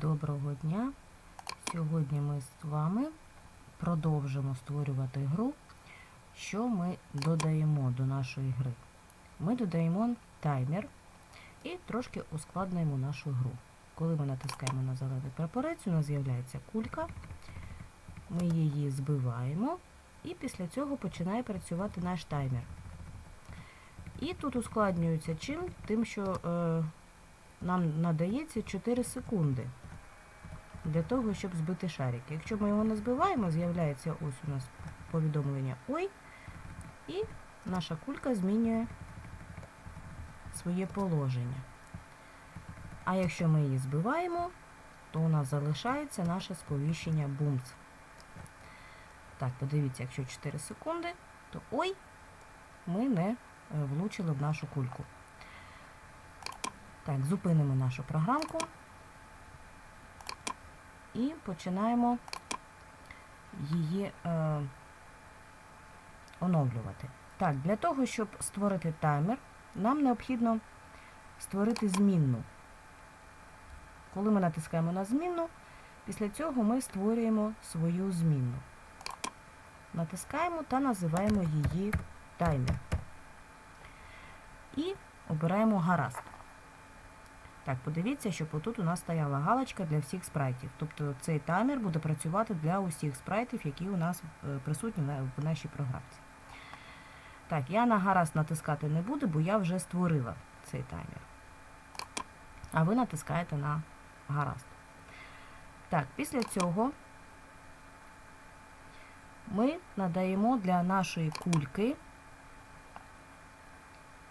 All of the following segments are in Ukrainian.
Доброго дня. Сьогодні ми з вами продовжимо створювати гру. Що ми додаємо до нашої гри? Ми додаємо таймер і трошки ускладнюємо нашу гру. Коли ми натискаємо на зелений прапорець, у нас з'являється кулька. Ми її збиваємо, і після цього починає працювати наш таймер. І тут ускладнюється чим? Тим, що е, нам надається 4 секунди для того, щоб збити шарик. Якщо ми його не збиваємо, з'являється ось у нас повідомлення Ой, і наша кулька змінює своє положення. А якщо ми її збиваємо, то у нас залишається наше сповіщення бумц. Так, подивіться, якщо 4 секунди, то ой, ми не е, влучили в нашу кульку. Так, зупинимо нашу програмку і починаємо її е, оновлювати. Так, для того, щоб створити таймер, нам необхідно створити змінну. Коли ми натискаємо на змінну, після цього ми створюємо свою змінну. Натискаємо та називаємо її таймер. І обираємо гаразд. Так, подивіться, щоб отут у нас стояла галочка для всіх спрайтів. Тобто цей таймер буде працювати для усіх спрайтів, які у нас е, присутні в нашій програмці. Так, я на гаразд натискати не буду, бо я вже створила цей таймер. А ви натискаєте на гаразд. Так, після цього ми надаємо для нашої кульки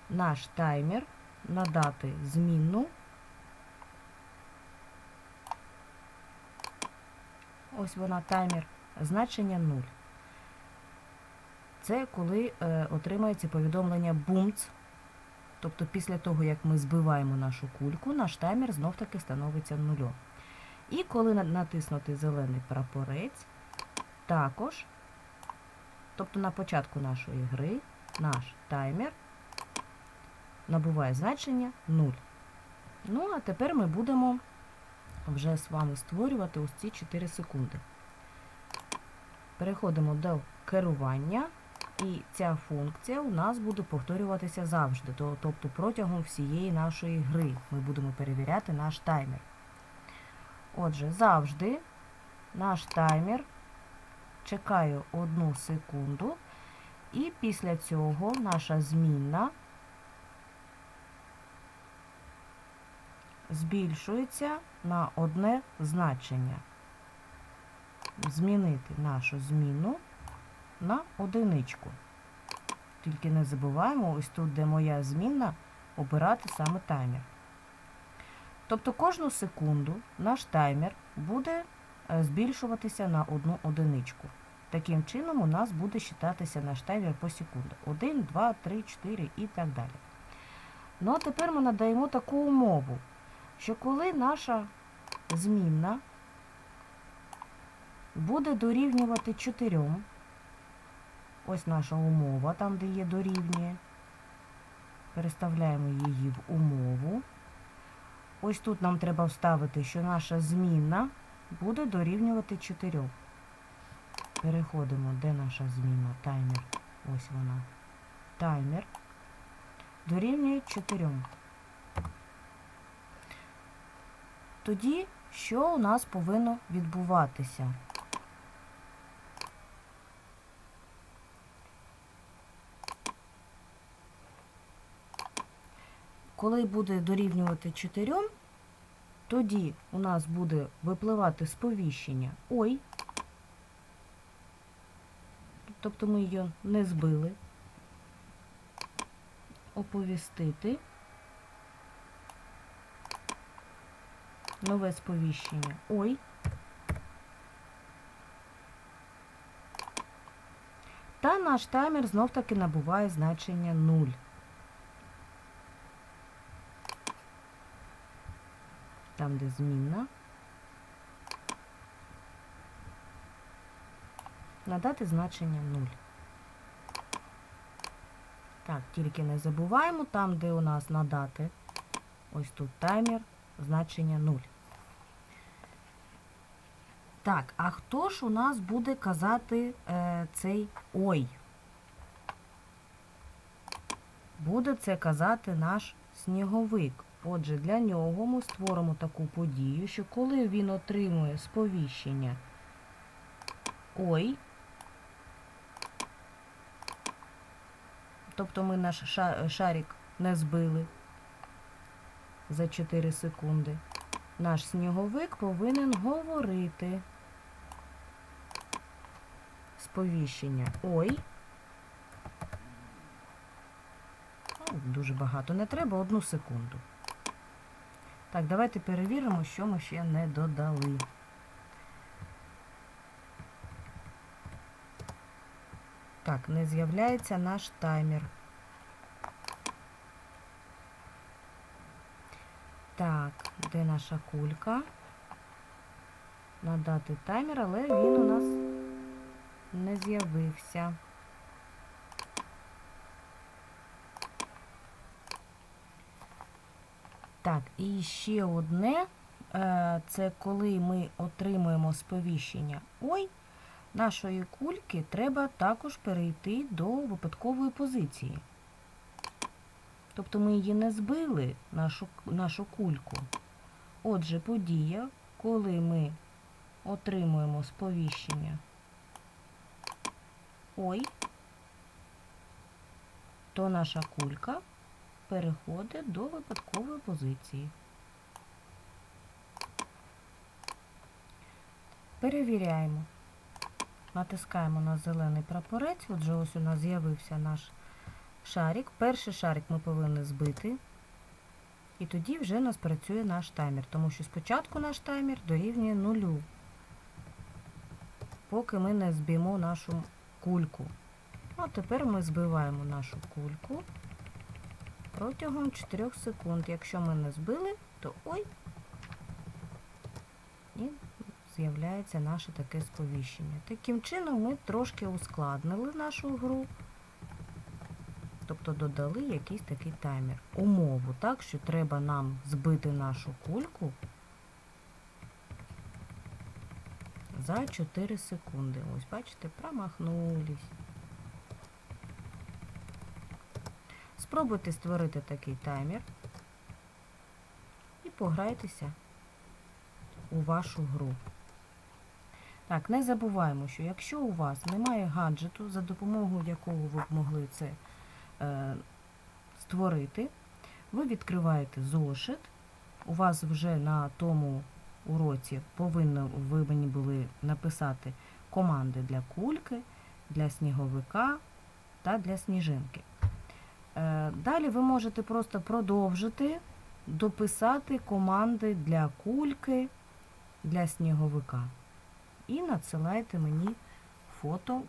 наш таймер надати змінну. Ось вона таймер, значення 0. Це коли е, отримається повідомлення бумц. Тобто після того, як ми збиваємо нашу кульку, наш таймер знов таки становиться нульом. І коли натиснути зелений прапорець, також, тобто на початку нашої гри, наш таймер набуває значення 0. Ну, а тепер ми будемо вже з вами створювати ось ці 4 секунди. Переходимо до керування, і ця функція у нас буде повторюватися завжди, тобто протягом всієї нашої гри ми будемо перевіряти наш таймер. Отже, завжди наш таймер чекає 1 секунду, і після цього наша змінна збільшується на одне значення. Змінити нашу зміну на одиничку. Тільки не забуваємо, ось тут, де моя змінна, обирати саме таймер. Тобто кожну секунду наш таймер буде е, збільшуватися на одну одиничку. Таким чином у нас буде считатися наш таймер по секунду. 1, 2, 3, 4 і так далі. Ну а тепер ми надаємо таку умову, що коли наша змінна буде дорівнювати 4, ось наша умова, там, де є дорівнює, переставляємо її в умову. Ось тут нам треба вставити, що наша змінна буде дорівнювати 4. Переходимо, де наша змінна, таймер, ось вона, таймер, дорівнює 4. Тоді що у нас повинно відбуватися? Коли буде дорівнювати 4, тоді у нас буде випливати сповіщення Ой. Тобто ми її не збили. Оповістити. Нове сповіщення. Ой. Та наш таймер знов таки набуває значення 0. Там, де змінна. Надати значення 0. Так, тільки не забуваємо, там, де у нас надати, ось тут таймер, значення 0. Так, а хто ж у нас буде казати е, цей ой? Буде це казати наш сніговик. Отже, для нього ми створимо таку подію, що коли він отримує сповіщення ой, тобто ми наш шарик не збили за 4 секунди, наш сніговик повинен говорити сповіщення ой. Дуже багато не треба, одну секунду. Так, давайте перевіримо, що ми ще не додали. Так, не з'являється наш таймер. Так, де наша кулька? Надати таймер, але він у нас не з'явився. Так, і ще одне, е, це коли ми отримуємо сповіщення ой, нашої кульки треба також перейти до випадкової позиції. Тобто ми її не збили, нашу, нашу кульку. Отже, подія, коли ми отримуємо сповіщення ой, то наша кулька переходить до випадкової позиції. Перевіряємо. Натискаємо на зелений прапорець. Отже, ось у нас з'явився наш шарик. Перший шарик ми повинні збити. І тоді вже у нас працює наш таймер, тому що спочатку наш таймер дорівнює нулю, поки ми не зб'ємо нашу кульку. А тепер ми збиваємо нашу кульку протягом 4 секунд. Якщо ми не збили, то ой, і з'являється наше таке сповіщення. Таким чином ми трошки ускладнили нашу гру, тобто додали якийсь такий таймер. Умову, так, що треба нам збити нашу кульку за 4 секунди. Ось, бачите, промахнулись. Спробуйте створити такий таймер і пограйтеся у вашу гру. Так, не забуваємо, що якщо у вас немає гаджету, за допомогою якого ви б могли це е, створити, ви відкриваєте зошит. У вас вже на тому уроці повинно ви мені були написати команди для кульки, для сніговика та для сніжинки. Е, Далі ви можете просто продовжити дописати команди для кульки, для сніговика. І надсилайте мені фото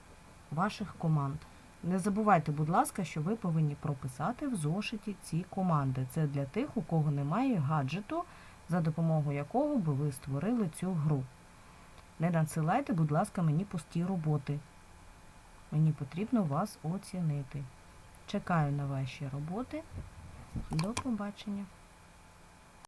ваших команд. Не забувайте, будь ласка, що ви повинні прописати в зошиті ці команди. Це для тих, у кого немає гаджету, за допомогою якого би ви створили цю гру. Не надсилайте, будь ласка, мені пусті роботи. Мені потрібно вас оцінити. Чекаю на ваші роботи. До побачення.